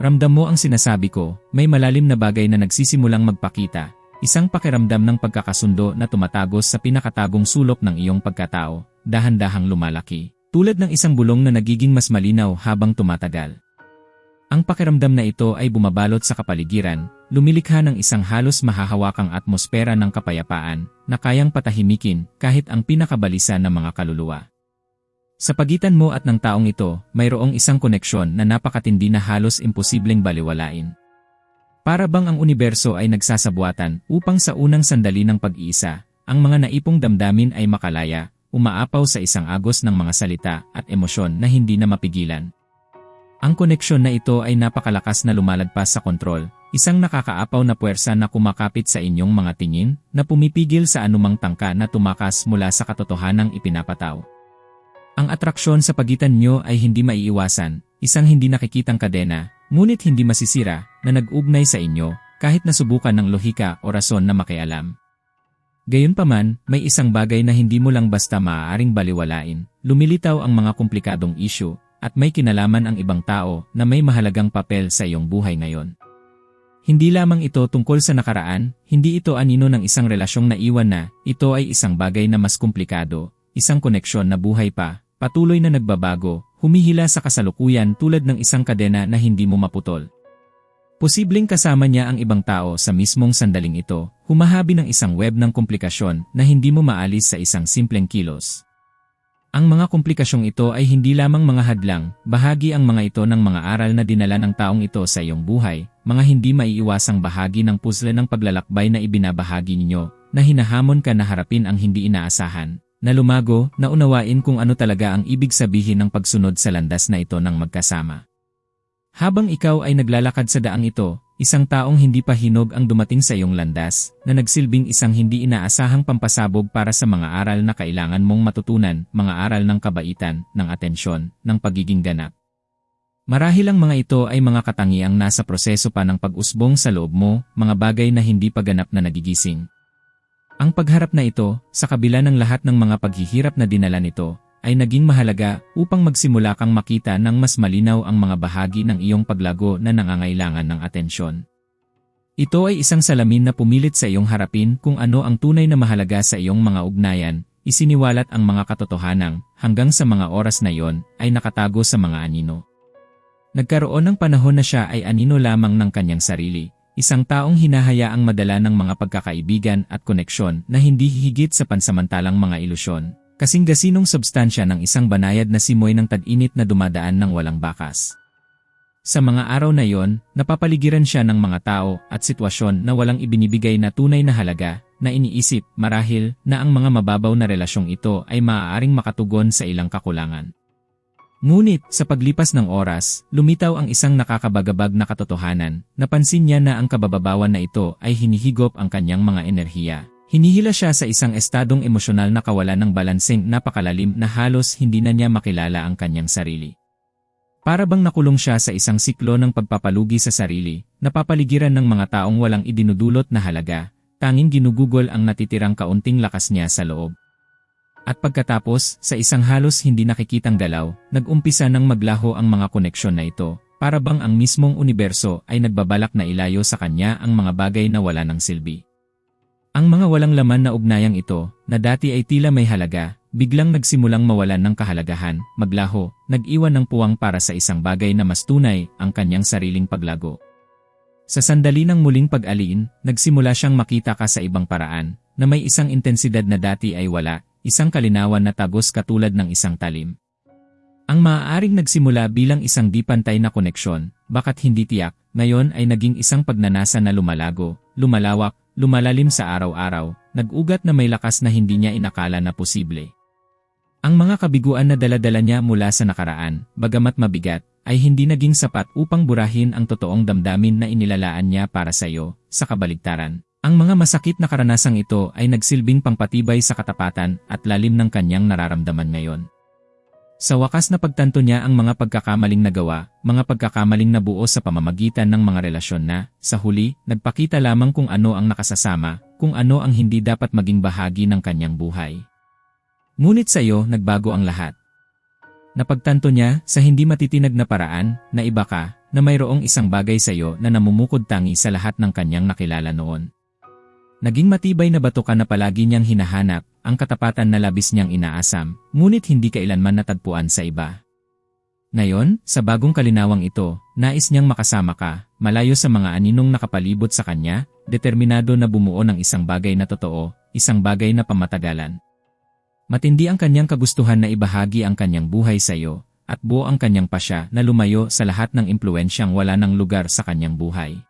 Ramdam mo ang sinasabi ko, may malalim na bagay na nagsisimulang magpakita, isang pakiramdam ng pagkakasundo na tumatagos sa pinakatagong sulok ng iyong pagkatao, dahan-dahang lumalaki, tulad ng isang bulong na nagiging mas malinaw habang tumatagal. Ang pakiramdam na ito ay bumabalot sa kapaligiran, lumilikha ng isang halos mahahawakang atmosfera ng kapayapaan na kayang patahimikin kahit ang pinakabalisa ng mga kaluluwa. Sa pagitan mo at ng taong ito, mayroong isang koneksyon na napakatindi na halos imposibleng baliwalain. Para bang ang universo ay nagsasabuatan upang sa unang sandali ng pag-iisa, ang mga naipong damdamin ay makalaya, umaapaw sa isang agos ng mga salita at emosyon na hindi na mapigilan. Ang koneksyon na ito ay napakalakas na lumalagpas sa kontrol, isang nakakaapaw na puwersa na kumakapit sa inyong mga tingin na pumipigil sa anumang tangka na tumakas mula sa katotohanang ipinapataw. Ang atraksyon sa pagitan nyo ay hindi maiiwasan, isang hindi nakikitang kadena, ngunit hindi masisira, na nag-ugnay sa inyo, kahit nasubukan ng lohika o rason na makialam. Gayunpaman, may isang bagay na hindi mo lang basta maaaring baliwalain, lumilitaw ang mga komplikadong issue, at may kinalaman ang ibang tao na may mahalagang papel sa iyong buhay ngayon. Hindi lamang ito tungkol sa nakaraan, hindi ito anino ng isang relasyong naiwan na, ito ay isang bagay na mas komplikado, isang koneksyon na buhay pa, Patuloy na nagbabago, humihila sa kasalukuyan tulad ng isang kadena na hindi mo maputol. Posibleng kasama niya ang ibang tao sa mismong sandaling ito, humahabi ng isang web ng komplikasyon na hindi mo maalis sa isang simpleng kilos. Ang mga komplikasyong ito ay hindi lamang mga hadlang, bahagi ang mga ito ng mga aral na dinala ng taong ito sa iyong buhay, mga hindi maiiwasang bahagi ng puzzle ng paglalakbay na ibinabahagi ninyo, na hinahamon ka na harapin ang hindi inaasahan na lumago, na unawain kung ano talaga ang ibig sabihin ng pagsunod sa landas na ito ng magkasama. Habang ikaw ay naglalakad sa daang ito, isang taong hindi pa hinog ang dumating sa iyong landas, na nagsilbing isang hindi inaasahang pampasabog para sa mga aral na kailangan mong matutunan, mga aral ng kabaitan, ng atensyon, ng pagiging ganap. Marahil ang mga ito ay mga katangiang nasa proseso pa ng pag-usbong sa loob mo, mga bagay na hindi pa ganap na nagigising, ang pagharap na ito, sa kabila ng lahat ng mga paghihirap na dinala nito, ay naging mahalaga upang magsimula kang makita ng mas malinaw ang mga bahagi ng iyong paglago na nangangailangan ng atensyon. Ito ay isang salamin na pumilit sa iyong harapin kung ano ang tunay na mahalaga sa iyong mga ugnayan, isiniwalat ang mga katotohanang, hanggang sa mga oras na iyon, ay nakatago sa mga anino. Nagkaroon ng panahon na siya ay anino lamang ng kanyang sarili, Isang taong hinahayaang madala ng mga pagkakaibigan at koneksyon na hindi higit sa pansamantalang mga ilusyon, kasing gasinong substansya ng isang banayad na simoy ng tag-init na dumadaan ng walang bakas. Sa mga araw na yon, napapaligiran siya ng mga tao at sitwasyon na walang ibinibigay na tunay na halaga, na iniisip, marahil, na ang mga mababaw na relasyong ito ay maaaring makatugon sa ilang kakulangan. Ngunit, sa paglipas ng oras, lumitaw ang isang nakakabagabag na katotohanan. Napansin niya na ang kabababawan na ito ay hinihigop ang kanyang mga enerhiya. Hinihila siya sa isang estadong emosyonal na kawalan ng balanseng napakalalim na halos hindi na niya makilala ang kanyang sarili. Para bang nakulong siya sa isang siklo ng pagpapalugi sa sarili, napapaligiran ng mga taong walang idinudulot na halaga, tanging ginugugol ang natitirang kaunting lakas niya sa loob. At pagkatapos, sa isang halos hindi nakikitang galaw, nag-umpisa ng maglaho ang mga koneksyon na ito, para bang ang mismong universo ay nagbabalak na ilayo sa kanya ang mga bagay na wala ng silbi. Ang mga walang laman na ugnayang ito, na dati ay tila may halaga, biglang nagsimulang mawalan ng kahalagahan, maglaho, nag-iwan ng puwang para sa isang bagay na mas tunay, ang kanyang sariling paglago. Sa sandali ng muling pag-alin, nagsimula siyang makita ka sa ibang paraan, na may isang intensidad na dati ay wala, isang kalinawan na tagos katulad ng isang talim. Ang maaaring nagsimula bilang isang di pantay na koneksyon, bakat hindi tiyak, ngayon ay naging isang pagnanasa na lumalago, lumalawak, lumalalim sa araw-araw, nag-ugat na may lakas na hindi niya inakala na posible. Ang mga kabiguan na daladala niya mula sa nakaraan, bagamat mabigat, ay hindi naging sapat upang burahin ang totoong damdamin na inilalaan niya para sa iyo, sa kabaligtaran. Ang mga masakit na karanasang ito ay nagsilbing pangpatibay sa katapatan at lalim ng kanyang nararamdaman ngayon. Sa wakas na pagtanto niya ang mga pagkakamaling nagawa, mga pagkakamaling nabuo sa pamamagitan ng mga relasyon na, sa huli, nagpakita lamang kung ano ang nakasasama, kung ano ang hindi dapat maging bahagi ng kanyang buhay. Ngunit sa iyo, nagbago ang lahat. Napagtanto niya sa hindi matitinag na paraan na iba ka na mayroong isang bagay sa iyo na namumukod tangi sa lahat ng kanyang nakilala noon. Naging matibay na bato ka na palagi niyang hinahanap, ang katapatan na labis niyang inaasam, ngunit hindi kailanman natagpuan sa iba. Ngayon, sa bagong kalinawang ito, nais niyang makasama ka, malayo sa mga aninong nakapalibot sa kanya, determinado na bumuo ng isang bagay na totoo, isang bagay na pamatagalan. Matindi ang kanyang kagustuhan na ibahagi ang kanyang buhay sa iyo, at buo ang kanyang pasya na lumayo sa lahat ng impluensyang wala ng lugar sa kanyang buhay.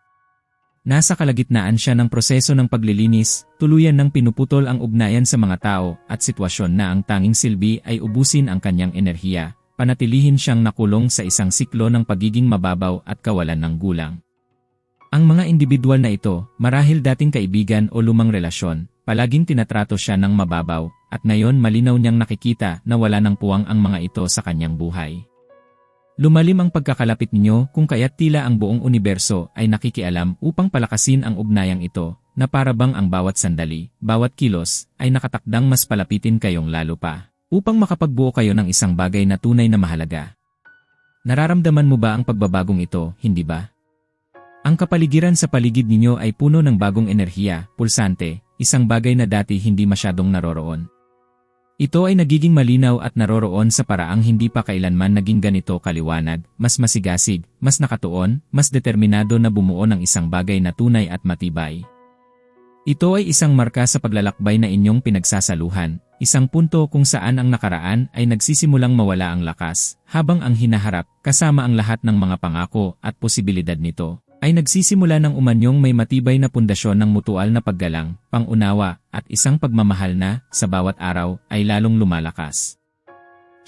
Nasa kalagitnaan siya ng proseso ng paglilinis, tuluyan ng pinuputol ang ugnayan sa mga tao at sitwasyon na ang tanging silbi ay ubusin ang kanyang enerhiya, panatilihin siyang nakulong sa isang siklo ng pagiging mababaw at kawalan ng gulang. Ang mga individual na ito, marahil dating kaibigan o lumang relasyon, palaging tinatrato siya ng mababaw, at ngayon malinaw niyang nakikita na wala ng puwang ang mga ito sa kanyang buhay. Lumalim ang pagkakalapit ninyo kung kaya't tila ang buong universo ay nakikialam upang palakasin ang ugnayang ito, na parabang ang bawat sandali, bawat kilos, ay nakatakdang mas palapitin kayong lalo pa, upang makapagbuo kayo ng isang bagay na tunay na mahalaga. Nararamdaman mo ba ang pagbabagong ito, hindi ba? Ang kapaligiran sa paligid ninyo ay puno ng bagong enerhiya, pulsante, isang bagay na dati hindi masyadong naroroon. Ito ay nagiging malinaw at naroroon sa paraang hindi pa kailanman naging ganito kaliwanag, mas masigasig, mas nakatuon, mas determinado na bumuo ng isang bagay na tunay at matibay. Ito ay isang marka sa paglalakbay na inyong pinagsasaluhan, isang punto kung saan ang nakaraan ay nagsisimulang mawala ang lakas, habang ang hinaharap, kasama ang lahat ng mga pangako at posibilidad nito, ay nagsisimula ng umanyong may matibay na pundasyon ng mutual na paggalang, pangunawa, at isang pagmamahal na, sa bawat araw, ay lalong lumalakas.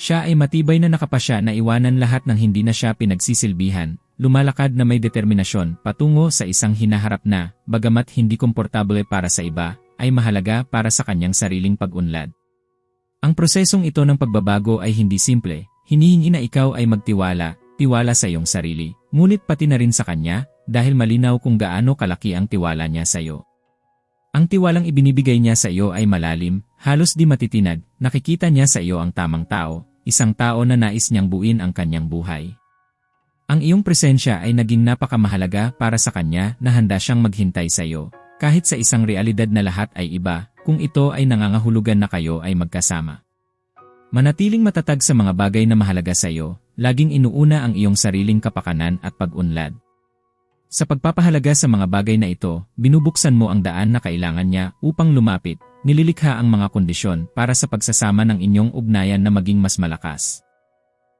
Siya ay matibay na nakapasya na iwanan lahat ng hindi na siya pinagsisilbihan, lumalakad na may determinasyon patungo sa isang hinaharap na, bagamat hindi komportable para sa iba, ay mahalaga para sa kanyang sariling pag-unlad. Ang prosesong ito ng pagbabago ay hindi simple, hinihingi na ikaw ay magtiwala, tiwala sa iyong sarili, ngunit pati na rin sa kanya, dahil malinaw kung gaano kalaki ang tiwala niya sa iyo. Ang tiwalang ibinibigay niya sa iyo ay malalim, halos di matitinag, nakikita niya sa iyo ang tamang tao, isang tao na nais niyang buuin ang kanyang buhay. Ang iyong presensya ay naging napakamahalaga para sa kanya na handa siyang maghintay sa iyo, kahit sa isang realidad na lahat ay iba, kung ito ay nangangahulugan na kayo ay magkasama. Manatiling matatag sa mga bagay na mahalaga sa iyo, laging inuuna ang iyong sariling kapakanan at pag-unlad. Sa pagpapahalaga sa mga bagay na ito, binubuksan mo ang daan na kailangan niya upang lumapit, nililikha ang mga kondisyon para sa pagsasama ng inyong ugnayan na maging mas malakas.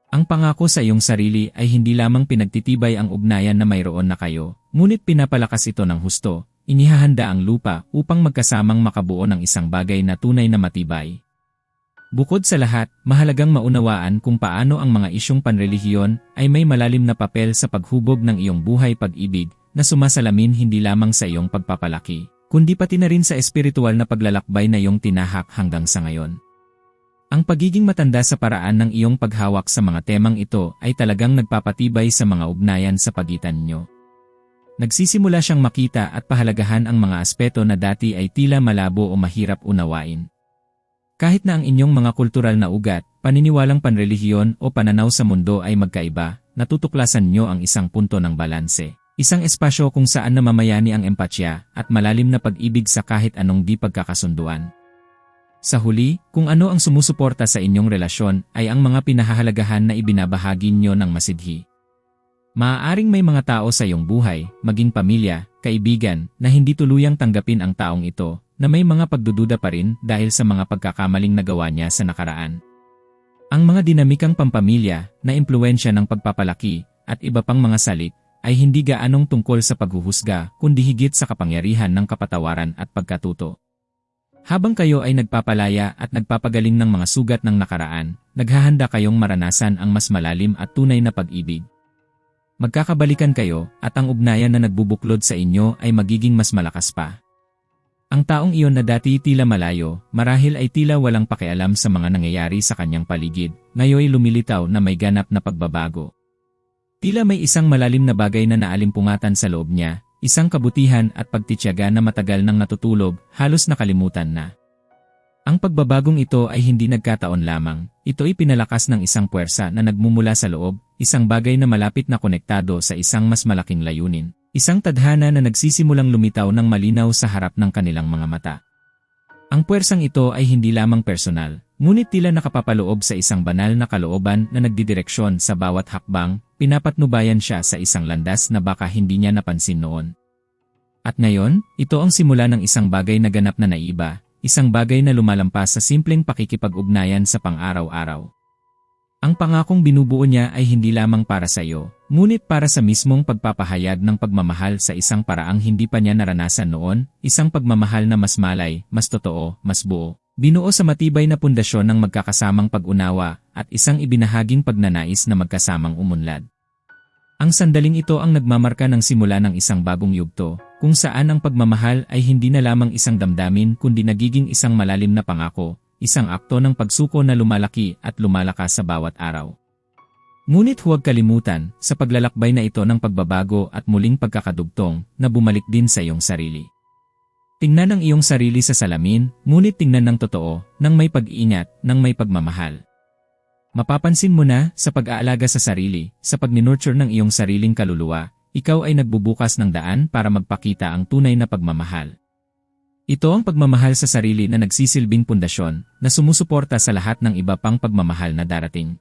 Ang pangako sa iyong sarili ay hindi lamang pinagtitibay ang ugnayan na mayroon na kayo, ngunit pinapalakas ito ng husto, inihahanda ang lupa upang magkasamang makabuo ng isang bagay na tunay na matibay. Bukod sa lahat, mahalagang maunawaan kung paano ang mga isyong panrelihiyon ay may malalim na papel sa paghubog ng iyong buhay pag-ibig na sumasalamin hindi lamang sa iyong pagpapalaki, kundi pati na rin sa espiritual na paglalakbay na iyong tinahak hanggang sa ngayon. Ang pagiging matanda sa paraan ng iyong paghawak sa mga temang ito ay talagang nagpapatibay sa mga ugnayan sa pagitan ninyo. Nagsisimula siyang makita at pahalagahan ang mga aspeto na dati ay tila malabo o mahirap unawain. Kahit na ang inyong mga kultural na ugat, paniniwalang panrelihiyon o pananaw sa mundo ay magkaiba, natutuklasan nyo ang isang punto ng balanse. Isang espasyo kung saan namamayani ang empatya at malalim na pag-ibig sa kahit anong di pagkakasunduan. Sa huli, kung ano ang sumusuporta sa inyong relasyon ay ang mga pinahahalagahan na ibinabahagi nyo ng masidhi. Maaaring may mga tao sa iyong buhay, maging pamilya, kaibigan, na hindi tuluyang tanggapin ang taong ito, na may mga pagdududa pa rin dahil sa mga pagkakamaling nagawa niya sa nakaraan. Ang mga dinamikang pampamilya na impluensya ng pagpapalaki at iba pang mga salik ay hindi gaanong tungkol sa paghuhusga kundi higit sa kapangyarihan ng kapatawaran at pagkatuto. Habang kayo ay nagpapalaya at nagpapagaling ng mga sugat ng nakaraan, naghahanda kayong maranasan ang mas malalim at tunay na pag-ibig. Magkakabalikan kayo at ang ugnayan na nagbubuklod sa inyo ay magiging mas malakas pa. Ang taong iyon na dati tila malayo, marahil ay tila walang pakialam sa mga nangyayari sa kanyang paligid, ngayoy lumilitaw na may ganap na pagbabago. Tila may isang malalim na bagay na naalimpungatan sa loob niya, isang kabutihan at pagtityaga na matagal nang natutulog, halos nakalimutan na. Ang pagbabagong ito ay hindi nagkataon lamang, ito ay pinalakas ng isang puwersa na nagmumula sa loob, isang bagay na malapit na konektado sa isang mas malaking layunin. Isang tadhana na nagsisimulang lumitaw ng malinaw sa harap ng kanilang mga mata. Ang puwersang ito ay hindi lamang personal, ngunit tila nakapapaloob sa isang banal na kalooban na nagdidireksyon sa bawat hakbang, pinapatnubayan siya sa isang landas na baka hindi niya napansin noon. At ngayon, ito ang simula ng isang bagay na ganap na naiba, isang bagay na lumalampas sa simpleng pakikipag-ugnayan sa pang-araw-araw. Ang pangakong binubuo niya ay hindi lamang para sa iyo, ngunit para sa mismong pagpapahayag ng pagmamahal sa isang paraang hindi pa niya naranasan noon, isang pagmamahal na mas malay, mas totoo, mas buo. Binuo sa matibay na pundasyon ng magkakasamang pag-unawa at isang ibinahaging pagnanais na magkasamang umunlad. Ang sandaling ito ang nagmamarka ng simula ng isang bagong yugto, kung saan ang pagmamahal ay hindi na lamang isang damdamin kundi nagiging isang malalim na pangako, isang akto ng pagsuko na lumalaki at lumalakas sa bawat araw. Ngunit huwag kalimutan, sa paglalakbay na ito ng pagbabago at muling pagkakadugtong, na bumalik din sa iyong sarili. Tingnan ang iyong sarili sa salamin, ngunit tingnan ng totoo, ng may pag-iingat, ng may pagmamahal. Mapapansin mo na, sa pag-aalaga sa sarili, sa pag-nurture ng iyong sariling kaluluwa, ikaw ay nagbubukas ng daan para magpakita ang tunay na pagmamahal. Ito ang pagmamahal sa sarili na nagsisilbing pundasyon na sumusuporta sa lahat ng iba pang pagmamahal na darating.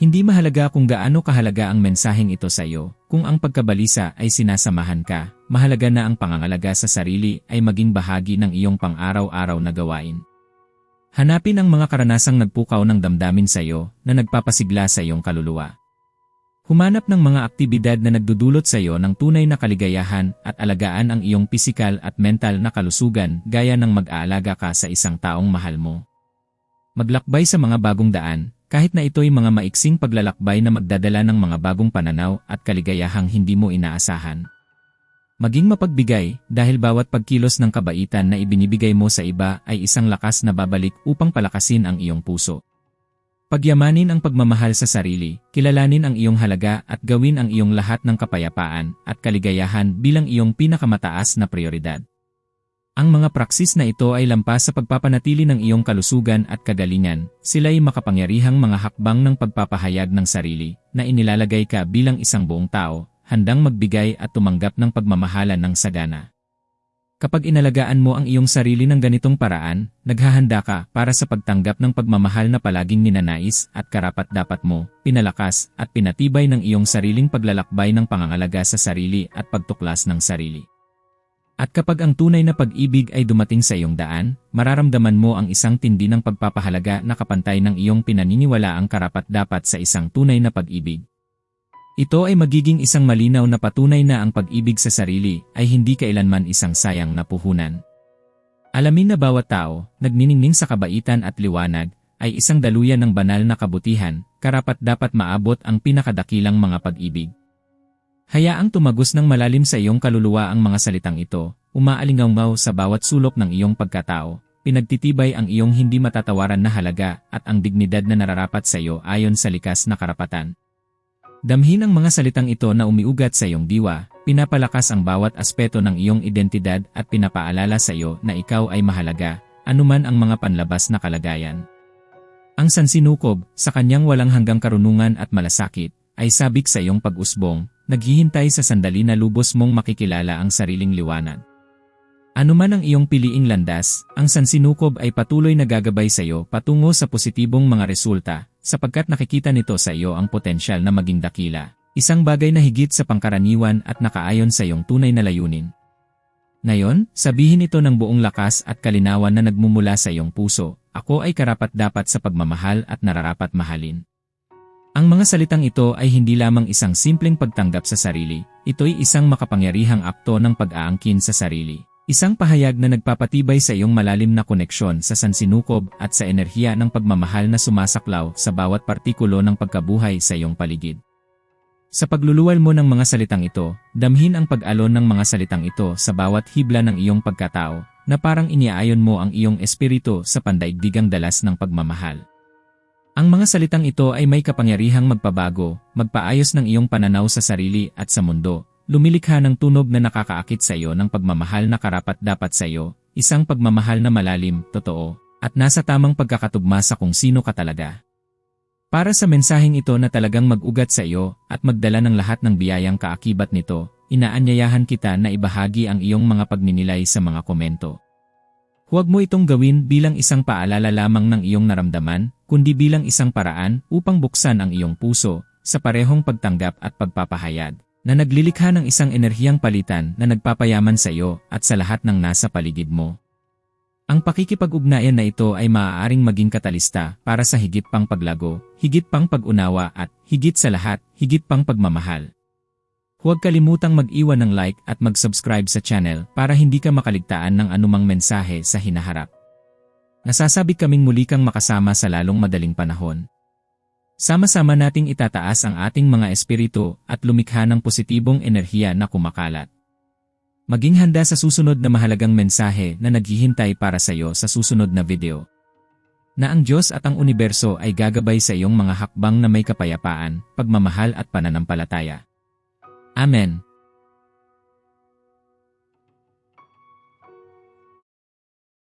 Hindi mahalaga kung gaano kahalaga ang mensaheng ito sa iyo, kung ang pagkabalisa ay sinasamahan ka, mahalaga na ang pangangalaga sa sarili ay maging bahagi ng iyong pang-araw-araw na gawain. Hanapin ang mga karanasang nagpukaw ng damdamin sa iyo na nagpapasigla sa iyong kaluluwa. Humanap ng mga aktibidad na nagdudulot sa iyo ng tunay na kaligayahan at alagaan ang iyong pisikal at mental na kalusugan gaya ng mag-aalaga ka sa isang taong mahal mo. Maglakbay sa mga bagong daan, kahit na ito'y mga maiksing paglalakbay na magdadala ng mga bagong pananaw at kaligayahang hindi mo inaasahan. Maging mapagbigay dahil bawat pagkilos ng kabaitan na ibinibigay mo sa iba ay isang lakas na babalik upang palakasin ang iyong puso. Pagyamanin ang pagmamahal sa sarili, kilalanin ang iyong halaga at gawin ang iyong lahat ng kapayapaan at kaligayahan bilang iyong pinakamataas na prioridad. Ang mga praksis na ito ay lampas sa pagpapanatili ng iyong kalusugan at kagalingan, sila ay makapangyarihang mga hakbang ng pagpapahayag ng sarili, na inilalagay ka bilang isang buong tao, handang magbigay at tumanggap ng pagmamahalan ng sagana. Kapag inalagaan mo ang iyong sarili ng ganitong paraan, naghahanda ka para sa pagtanggap ng pagmamahal na palaging ninanais at karapat-dapat mo, pinalakas at pinatibay ng iyong sariling paglalakbay ng pangangalaga sa sarili at pagtuklas ng sarili. At kapag ang tunay na pag-ibig ay dumating sa iyong daan, mararamdaman mo ang isang tindi ng pagpapahalaga na kapantay ng iyong pinaniniwala ang karapat-dapat sa isang tunay na pag-ibig. Ito ay magiging isang malinaw na patunay na ang pag-ibig sa sarili ay hindi kailanman isang sayang na puhunan. Alamin na bawat tao, nagniningning sa kabaitan at liwanag, ay isang daluyan ng banal na kabutihan, karapat dapat maabot ang pinakadakilang mga pag-ibig. Hayaang tumagos ng malalim sa iyong kaluluwa ang mga salitang ito, umaalingaw sa bawat sulok ng iyong pagkatao, pinagtitibay ang iyong hindi matatawaran na halaga at ang dignidad na nararapat sa iyo ayon sa likas na karapatan. Damhin ang mga salitang ito na umiugat sa iyong diwa, pinapalakas ang bawat aspeto ng iyong identidad at pinapaalala sa iyo na ikaw ay mahalaga, anuman ang mga panlabas na kalagayan. Ang sansinukob, sa kanyang walang hanggang karunungan at malasakit, ay sabik sa iyong pag-usbong, naghihintay sa sandali na lubos mong makikilala ang sariling liwanag. Anuman ang iyong piliing landas, ang sansinukob ay patuloy na gagabay sa iyo patungo sa positibong mga resulta, sapagkat nakikita nito sa iyo ang potensyal na maging dakila, isang bagay na higit sa pangkaraniwan at nakaayon sa iyong tunay na layunin. Ngayon, sabihin ito ng buong lakas at kalinawan na nagmumula sa iyong puso, ako ay karapat-dapat sa pagmamahal at nararapat mahalin. Ang mga salitang ito ay hindi lamang isang simpleng pagtanggap sa sarili, ito'y isang makapangyarihang akto ng pag-aangkin sa sarili. Isang pahayag na nagpapatibay sa iyong malalim na koneksyon sa sansinukob at sa enerhiya ng pagmamahal na sumasaklaw sa bawat partikulo ng pagkabuhay sa iyong paligid. Sa pagluluwal mo ng mga salitang ito, damhin ang pag-alon ng mga salitang ito sa bawat hibla ng iyong pagkatao, na parang iniaayon mo ang iyong espiritu sa pandaigdigang dalas ng pagmamahal. Ang mga salitang ito ay may kapangyarihang magpabago, magpaayos ng iyong pananaw sa sarili at sa mundo, Lumilikha ng tunog na nakakaakit sa iyo ng pagmamahal na karapat dapat sa iyo, isang pagmamahal na malalim, totoo, at nasa tamang pagkakatugma sa kung sino ka talaga. Para sa mensaheng ito na talagang mag-ugat sa iyo at magdala ng lahat ng biyayang kaakibat nito, inaanyayahan kita na ibahagi ang iyong mga pagninilay sa mga komento. Huwag mo itong gawin bilang isang paalala lamang ng iyong naramdaman, kundi bilang isang paraan upang buksan ang iyong puso sa parehong pagtanggap at pagpapahayag na naglilikha ng isang enerhiyang palitan na nagpapayaman sa iyo at sa lahat ng nasa paligid mo. Ang pakikipag-ugnayan na ito ay maaaring maging katalista para sa higit pang paglago, higit pang pag-unawa at, higit sa lahat, higit pang pagmamahal. Huwag kalimutang mag-iwan ng like at mag-subscribe sa channel para hindi ka makaligtaan ng anumang mensahe sa hinaharap. Nasasabik kaming muli kang makasama sa lalong madaling panahon. Sama-sama nating itataas ang ating mga espiritu at lumikha ng positibong enerhiya na kumakalat. Maging handa sa susunod na mahalagang mensahe na naghihintay para sa iyo sa susunod na video. Na ang Diyos at ang universo ay gagabay sa iyong mga hakbang na may kapayapaan, pagmamahal at pananampalataya. Amen.